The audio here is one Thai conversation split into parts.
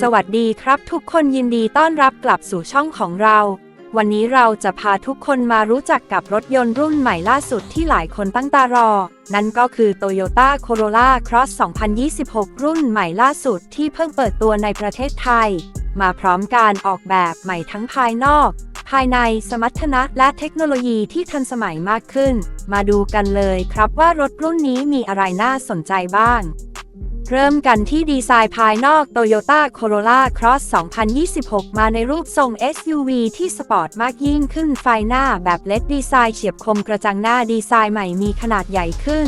สวัสดีครับทุกคนยินดีต้อนรับกลับสู่ช่องของเรา วันนี้เราจะพาทุกคนมารู้จักกับรถยนต์รุ่นใหม่ล่าสุดที่หลายคนตั้งตารอ นั่นก็คือ Toyota Corolla Cross 2026 รุ่นใหม่ล่าสุดที่เพิ่งเปิดตัวในประเทศไทย มาพร้อมการออกแบบใหม่ทั้งภายนอก ภายในสมรรถนะและเทคโนโลยีที่ทันสมัยมากขึ้น มาดูกันเลยครับว่ารถรุ่นนี้มีอะไรน่าสนใจบ้าง เริ่มกันที่ดีไซน์ภายนอก Toyota Corolla Cross 2026 มาในรูปทรง SUV ที่สปอร์ตมากยิ่งขึ้นไฟหน้าแบบเลดดีไซน์เฉียบคมกระจังหน้าดีไซน์ใหม่มีขนาดใหญ่ขึ้น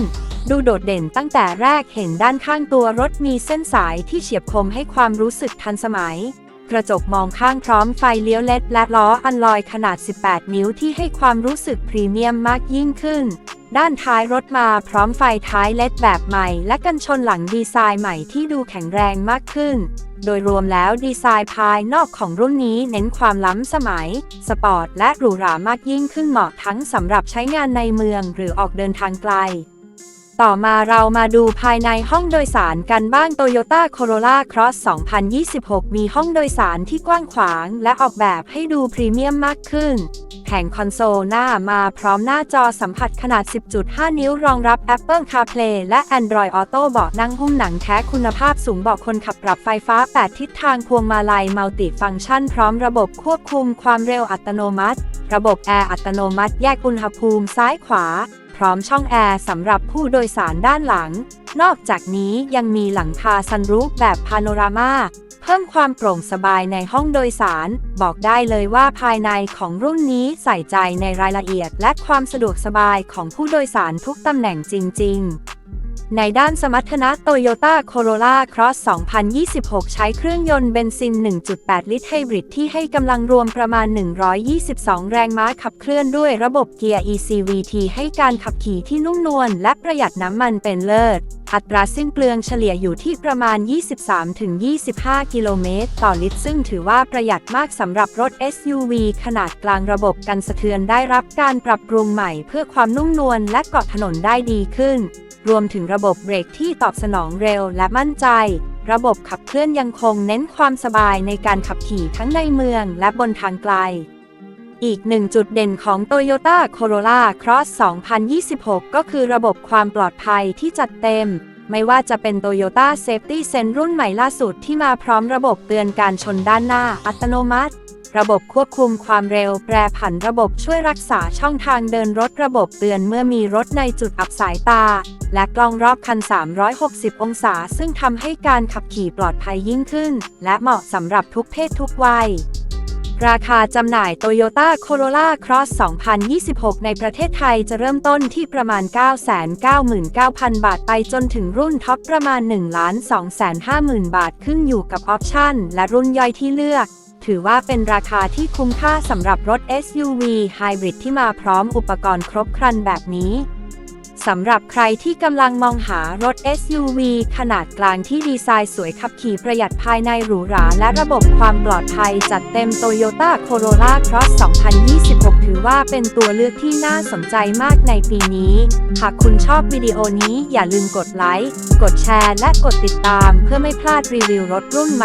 ดูโดดเด่นตั้งแต่แรกเห็นด้านข้างตัวรถมีเส้นสายที่เฉียบคมให้ความรู้สึกทันสมัย กระจกมองข้างพร้อมไฟเลี้ยวเลดและล้ออันลอยขนาด 18 นิ้วที่ให้ความรู้สึกพรีเมียมมากยิ่งขึ้น ด้านท้ายรถมาพร้อมไฟท้ายเลดแบบใหม่ และกันชนหลังดีไซน์ใหม่ที่ดูแข็งแรงมากขึ้น โดยรวมแล้วดีไซน์ภายนอกของรุ่นนี้เน้นความล้ำสมัย สปอร์ต และหรูหรามากยิ่งขึ้นเหมาะทั้งสำหรับใช้งานในเมืองหรือออกเดินทางไกล ต่อมาเรามาดูภายในห้องโดยสารกันบ้าง Toyota Corolla Cross 2026 มีห้องโดยสารที่กว้างขวาง และออกแบบให้ดูพรีเมียมมากขึ้น แผงคอนโซลหน้ามาพร้อมหน้าจอสัมผัสขนาด 10.5 นิ้วรองรับ Apple CarPlay และ Android Auto เบาะนั่งหุ้มหนังแท้คุณภาพสูงเบาะคนขับปรับไฟฟ้า 8 ทิศทางพวงมาลัยมัลติฟังก์ชัน พร้อมระบบควบคุมความเร็วอัตโนมัติ ระบบแอร์อัตโนมัติแยกอุณหภูมิซ้ายขวา พร้อมช่องแอร์สำหรับผู้โดยสารด้านหลัง นอกจากนี้ยังมีหลังคาซันรูฟแบบพาโนรามา พิ่มความโปร่งสบายในห้องโดยสาร บอกได้เลยว่าภายในของรุ่นนี้ใส่ใจในรายละเอียดและความสะดวกสบายของผู้โดยสารทุกตำแหน่งจริง ๆ ในด้านสมรรถนะ Toyota Corolla Cross 2026 ใช้เครื่องยนต์เบนซิน 1.8 ลิตรไฮบริดที่ให้กำลังรวมประมาณ 122 แรงม้าขับเคลื่อนด้วยระบบเกียร์ ECVT ให้การขับขี่ที่นุ่มนวลและประหยัดน้ำมันเป็นเลิศ อัตราสิ้นเปลืองเฉลี่ยอยู่ที่ประมาณ 23-25 กิโลเมตร ต่อลิตรซึ่งถือว่าประหยัดมากสำหรับรถ SUV ขนาดกลางระบบกันสะเทือนได้รับการปรับปรุงใหม่เพื่อความนุ่มนวลและเกาะถนนได้ดีขึ้น รวมถึงระบบเบรกที่ตอบสนองเร็วและมั่นใจ ระบบขับเคลื่อนยังคงเน้นความสบายในการขับขี่ทั้งในเมืองและบนทางไกล อีกหนึ่งจุดเด่นของ Toyota Corolla Cross 2026 ก็คือระบบความปลอดภัยที่จัดเต็ม ไม่ว่าจะเป็น Toyota Safety Sense รุ่นใหม่ล่าสุดที่มาพร้อมระบบเตือนการชนด้านหน้าอัตโนมัติ ระบบควบคุมความเร็ว แปรผันระบบช่วยรักษาช่องทางเดินรถระบบเตือนเมื่อมีรถในจุดอับสายตา และกล้องรอบคัน 360 องศา ซึ่งทำให้การขับขี่ปลอดภัยยิ่งขึ้น และเหมาะสำหรับทุกเพศทุกวัยราคาจำหน่าย Toyota Corolla Cross 2026 ในประเทศไทยจะเริ่มต้นที่ประมาณ 999,000 บาทไปจนถึงรุ่นท็อปประมาณ 1,250,000 บาทขึ้นอยู่กับออปชั่นและรุ่นย่อยที่เลือก ถือว่าเป็นราคาที่คุ้มค่าสำหรับรถ SUV Hybrid ที่มาพร้อมอุปกรณ์ครบครันแบบนี้สำหรับใครที่กำลังมองหารถ SUV ขนาดกลางที่ดีไซน์สวยขับขี่ประหยัดภายในหรูหรา และระบบความปลอดภัยจัดเต็ม Toyota Corolla Cross 2026 ถือว่าเป็นตัวเลือกที่น่าสนใจมากในปีนี้ หากคุณชอบวิดีโอนี้อย่าลืมกดไลค์ กดแชร์ และกดติดตามเพื่อไม่พลาดรีวิวรถรุ่นใหม่